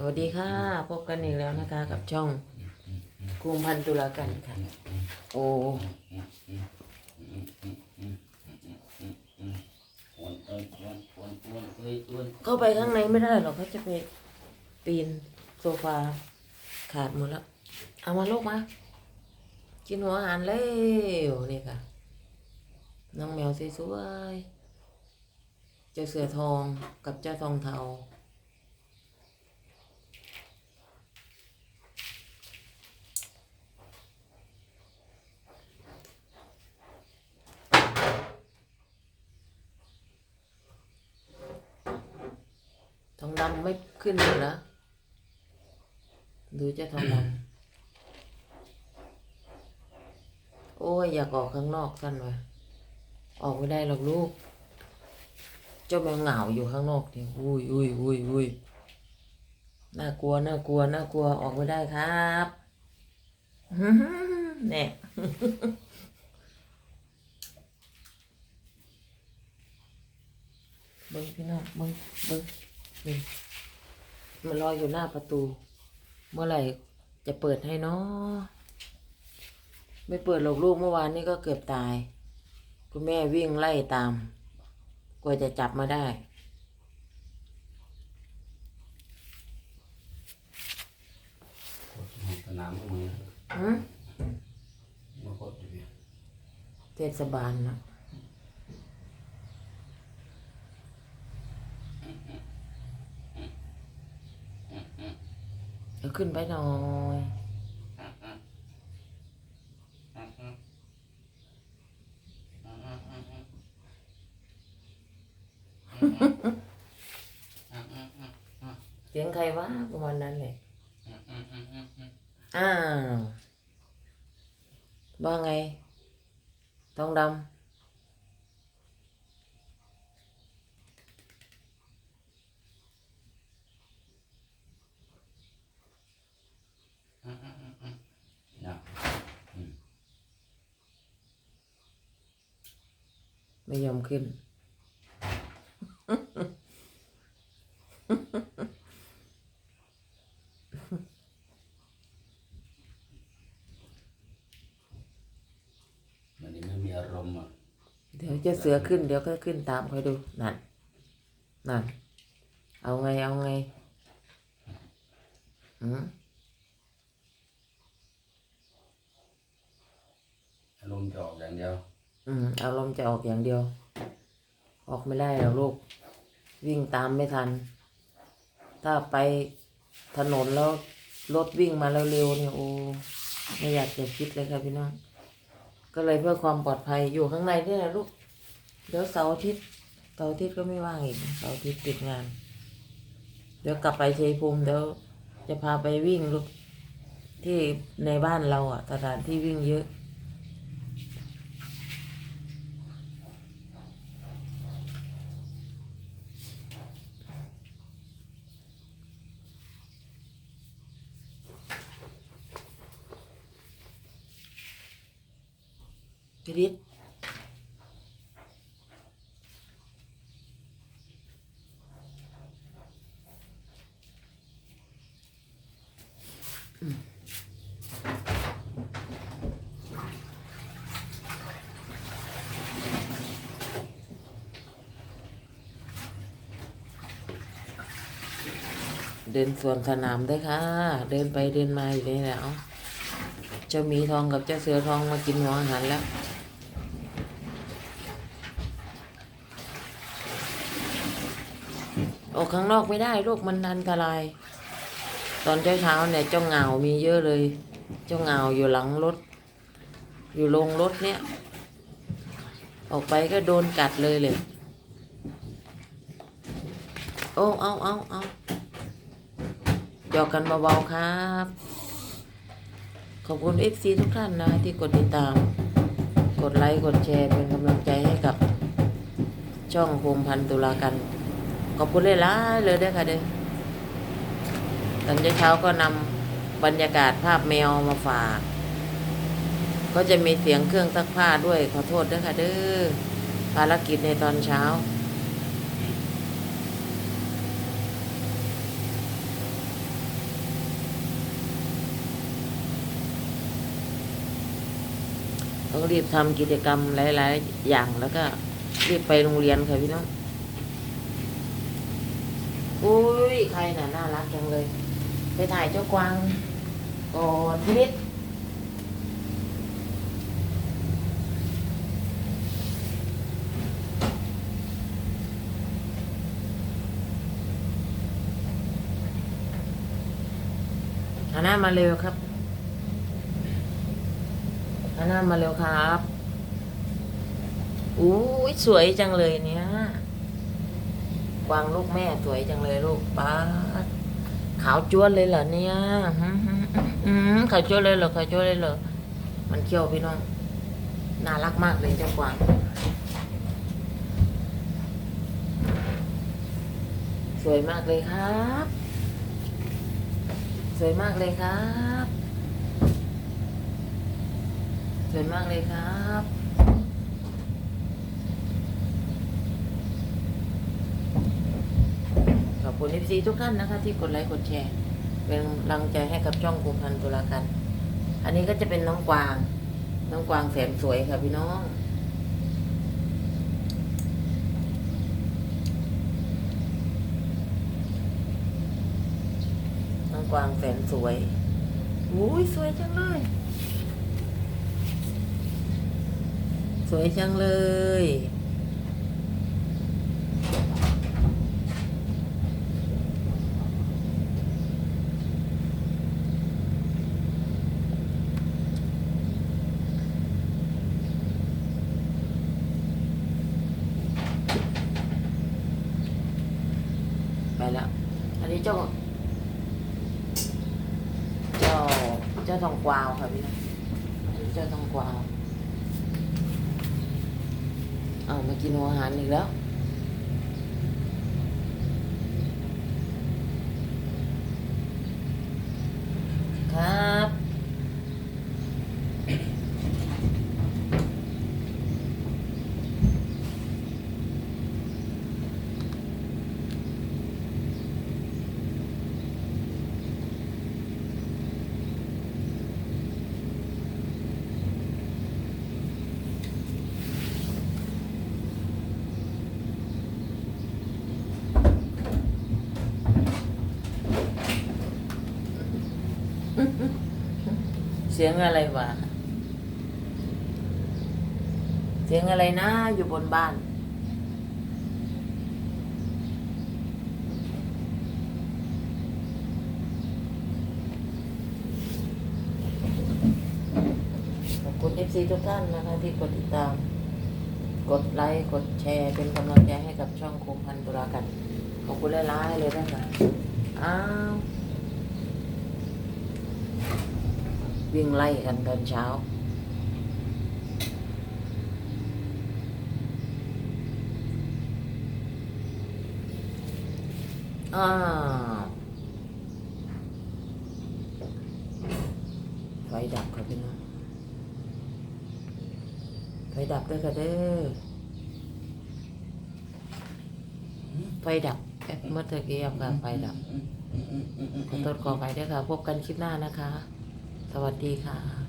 สวัสดีค่ะ พบกันอีกแล้วนะคะ กับช่องกุมพันตุลากันค่ะ โอ้เข้าไปข้างในไม่ได้หรอกเขาจะไปปีนโซฟาขาดหมดแล้ว เอามาลูกมา กินหัวอาหารเร็วนี่ค่ะ น้องแมวสวยๆเจ้าเสือทองกับเจ้าทองเทา ทองดำ ไม่ขึ้นเลยนะดูเจ้าทองดำโอ้ยอยากออกข้างนอกกันวะออกไม่ได้หรอกลูก เจ้าแมวเหงาอยู่ข้างนอกเนี่ยอุ้ยอุ้ยอุ้ยอุ้ยน่ากลัวน่ากลัวน่ากลัวออกไม่ได้ครับแน่เบิ้งพี่น้องเบิ้งเบิ้ง นี่มันรออยู่หน้าประตู เมื่อไหร่จะเปิดให้เนาะไม่เปิดหรอกลูกเมื่อวานนี้ก็เกือบตาย คุณแม่วิ่งไล่ตาม กว่าจะจับมาได้ สนามพวกมึงหืมมากดอยู่เนี่ยเทศบาลนะเอา ขึ้นไปหน่อยเสียงใครวะประมาณนั้นเลยอ้าวว่าไงทองดำ นะ ไม่ยอมขึ้นมันนี่ไม่มีอารมณ์อะเดี๋ยวจะเสือขึ้นเดี๋ยวก็ขึ้นตามคอยดู นั่น นั่น เอาไง เอาไงอืมอารมณ์จะออกอย่างเดียว อืมเอาลมณ์จะออกอย่างเดียว ออกไม่ได้หรอกลูก วิ่งตามไม่ทัน ถ้าไปถนนแล้วรถวิ่งมาเร็วๆเนี่ยโอ้ไม่อยากจะคิดเลยค่ะพี่น้อง ก็เลยเพื่อความปลอดภัยอยู่ข้างในนี่แหละลูก เดี๋ยวเสาร์อาทิตย์เสาร์อาทิตย์ก็ไม่ว่างอีกเสาร์อาทิตย์ติดงาน เดี๋ยวกลับไปชัยภูมิเดี๋ยวจะพาไปวิ่งลูกที่ในบ้านเราอะสถานที่วิ่งเยอะ พิริศเดินสวนสนามด้วยค่ะ เดินไปเดินมาอยู่นี่แหล้วเจ้ามีทองกับเจ้าเสือทองมากินหัวอาหารแล้ว ออกข้างนอกไม่ได้ลูกมันอันตราย ตอนเช้าเช้าๆเนี่ยเจ้าเหงามีเยอะเลย เจ้าเหงาอยู่หลังรถ อยู่โรงรถเนี่ย ออกไปก็โดนกัดเลยเลยโอ้เอาเอาเอาหยอกกันเบาๆครับ ขอบคุณเอฟซีทุกท่านนะที่กดติดตาม กดไลค์ กดแชร์เป็นกำลังใจให้กับช่องภูมิพันธ์ตุลากัน ขอบคุณเลยล่ะเลยได้ค่ะเด้อตอนเช้าก็นำบรรยากาศภาพแมวมาฝาก ก็จะมีเสียงเครื่องซักผ้าด้วยขอโทษด้วยค่ะเด้อภารกิจในตอนเช้าต้องรีบทำกิจกรรมหลาย ๆ อย่างแล้วก็รีบไปโรงเรียนค่ะพี่น้อง อุ้ยใครน่ะน่ารักจังเลย ไปถ่ายเจ้ากวางก่อนพินิดหันหน้ามาเร็วครับหันหน้ามาเร็วครับ อู้ยสวยจังเลยเนี่ย กวางลูกแม่สวยจังเลยลูกป้าขาวจ้วนเลยเหรอเนี่ยหืมขาวจ้วนเลยเหรอขาวจ้วนเลยเหรอมันเขี้ยวพี่น้องน่ารักมากเลยเจ้ากวางสวยมากเลยครับ สวยมากเลยครับ สวยมากเลยครับ ขอบ คุณเอฟซีทุกท่านนะคะ ที่กดไลค์กดแชร์ เป็นกำลังใจให้กับช่องกุมพันตุลากันอันนี้ก็จะเป็นน้องกวาง น้องกวางแสนสวยค่ะพี่น้องน้องกวางแสนสวยอุ้ยสวยจังเลย สวยจังเลย ไปแล้ว อันนี้เจ้า เจ้า เจ้า ทองกวาวค่ะพี่นะอันนี้เจ้าทองกวาวเอามากินหัวอาหารอีกแล้ว ครับ เสียงอะไรวะเสียงอะไรนะ อยู่บนบ้านขอบคุณเอฟซีทุกท่านนะคะที่กดติดตาม กดไลค์กดแชร์ เป็นกำลังใจให้กับช่องโคมพันตุลากัน ขอบคุณหลายๆเลยนะคะอ้าว วิ่งไล่กันตอนเช้าอ้าไฟดับครับพี่น้องไฟดับด้วยกันเด้อไฟดับเมื่อตะกี้กับไฟดับขอโทษขอไปด้วยค่ะ พบกันคลิปหน้านะคะ สวัสดีค่ะ